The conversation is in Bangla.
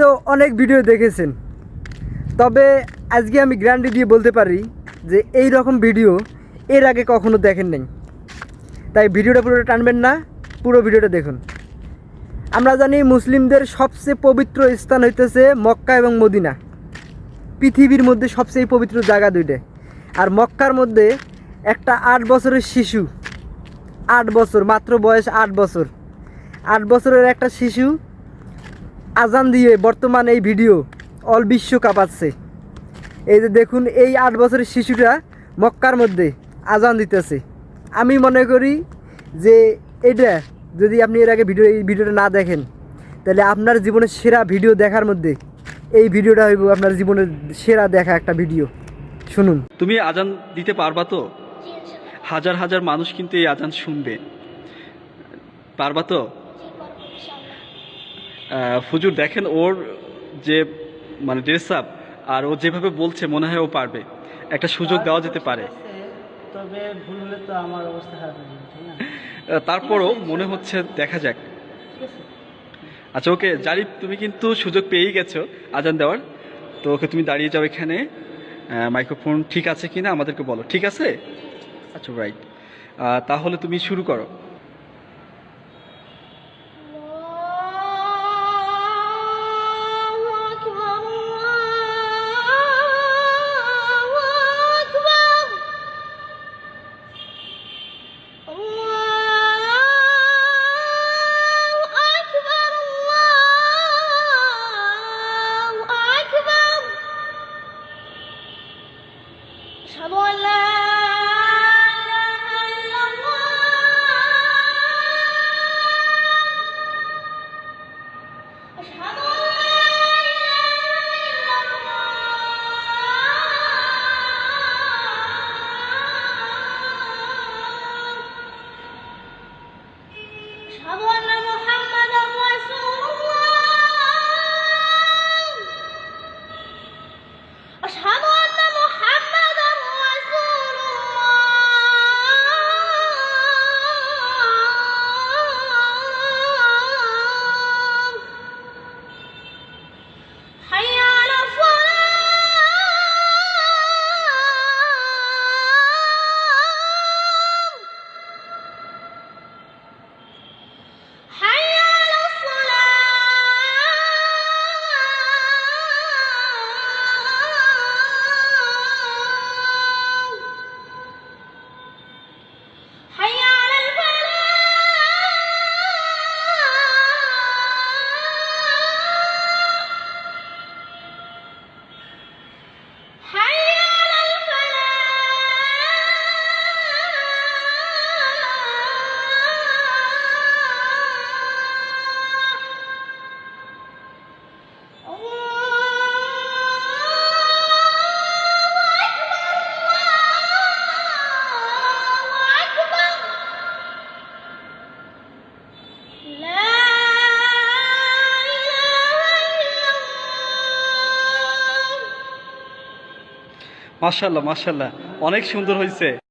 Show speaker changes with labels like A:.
A: তো অনেক ভিডিও দেখেছেন। তবে আজকে আমি গ্যারান্টি দিয়ে বলতে পারি যে এই রকম ভিডিও এর আগে কখনো দেখেন নাই। তাই ভিডিওটা পুরোটা টানবেন না, পুরো ভিডিওটা দেখুন। আমরা জানি মুসলিমদের সবচেয়ে পবিত্র স্থান হইতেছে মক্কা এবং মদিনা। পৃথিবীর মধ্যে সবচেয়ে পবিত্র জায়গা দুইটা। আর মক্কার মধ্যে একটা আট বছরের শিশু, আট বছর, মাত্র বয়স আট বছর। আট বছরের একটা শিশু আজান দিয়ে বর্তমান এই ভিডিও অল বিশ্ব কাঁপাচ্ছে এই যে দেখুন, এই আট বছরের শিশুটা মক্কার মধ্যে আজান দিতেছে। আমি মনে করি যে এটা যদি আপনি এর আগে ভিডিও, এই ভিডিওটা না দেখেন, তাহলে আপনার জীবনের সেরা ভিডিও দেখার মধ্যে এই ভিডিওটা হইব আপনার জীবনের সেরা দেখা একটা ভিডিও। শুনুন।
B: তুমি আজান দিতে পারবা তো? হাজার হাজার মানুষ কিন্তু এই আজান শুনবে। পারবা তো? ফুজুর দেখেন ওর যে মানে ড্রেস আপ আর ও যেভাবে বলছে মনে হয় ও পারবে। একটা সুযোগ দেওয়া যেতে পারে।
C: তবে ভুল হলে তো আমার অবস্থা খারাপ না?
B: তারপরও মনে হচ্ছে দেখা যাক। আচ্ছা ওকে জারি তুমি কিন্তু সুযোগ পেয়েই গেছো আজান দেওয়ার। তো ওকে তুমি দাঁড়িয়ে যাও এখানে। মাইক্রোফোন ঠিক আছে কিনা আমাদেরকে বলো। ঠিক আছে? আচ্ছা রাইট তাহলে তুমি শুরু করো।
D: أشهد أن لا إله إلا
B: মাসাল্লাহ মাসাল্লাহ অনেক সুন্দর হয়েছে